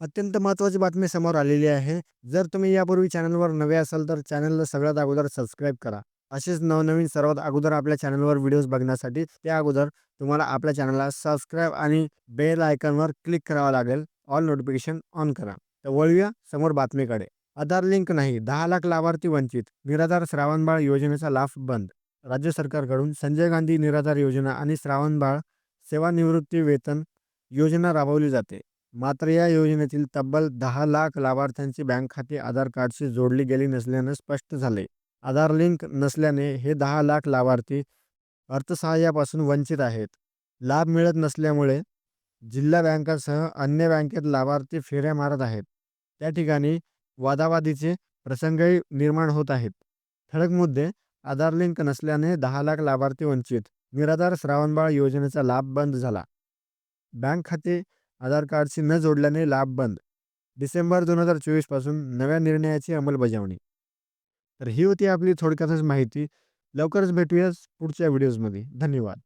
अत्यंत महत्त्वाची बातमी समोर आलेली आहे. जर तुम्ही यापूर्वी चॅनलवर नवे असाल तर चॅनलला सगळ्यात अगोदर सबस्क्राईब करा. असेच नवनवीन सर्वात अगोदर आपल्या चॅनलवर व्हिडिओज बघण्यासाठी त्या अगोदर तुम्हाला आपल्या चॅनलला सबस्क्राईब आणि बेल आयकॉनवर क्लिक करावं लागेल. ऑल नोटिफिकेशन ऑन करा. तर वळूया समोर बातमीकडे. आधार लिंक नाही. दहा लाख लाभार्थी वंचित. निराधार श्रावणबाळ योजनेचा लाभ बंद. राज्य सरकारकडून संजय गांधी निराधार योजना आणि श्रावणबाळ सेवानिवृत्ती वेतन योजना राबवली जाते. मात्र या योजनेतील तब्बल दहा लाख लाभार्थ्यांची बँक खाती आधार कार्डशी जोडली गेली नसल्यानं स्पष्ट झाले आधार लिंक नसल्याने हे दहा लाख लाभार्थी अर्थसहाय्यापासून वंचित आहेत. लाभ मिळत नसल्यामुळे जिल्हा बँकासह अन्य बँकेत लाभार्थी फेऱ्या मारत आहेत. त्या ठिकाणी वादावादीचे प्रसंगही निर्माण होत आहेत. ठळक मुद्दे आधार लिंक नसल्याने दहा लाख लाभार्थी वंचित निराधार श्रावणबाळ योजनेचा लाभ बंद झाला. बँक खाते आधार कार्डशी न जोडल्याने लाभ बंद. डिसेंबर दोन हजार चोवीसपासून नव्या निर्णयाची अंमलबजावणी. तर ही होती आपली थोडक्यातच माहिती. लवकरच भेटूयाच पुढच्या व्हिडिओजमध्ये. धन्यवाद.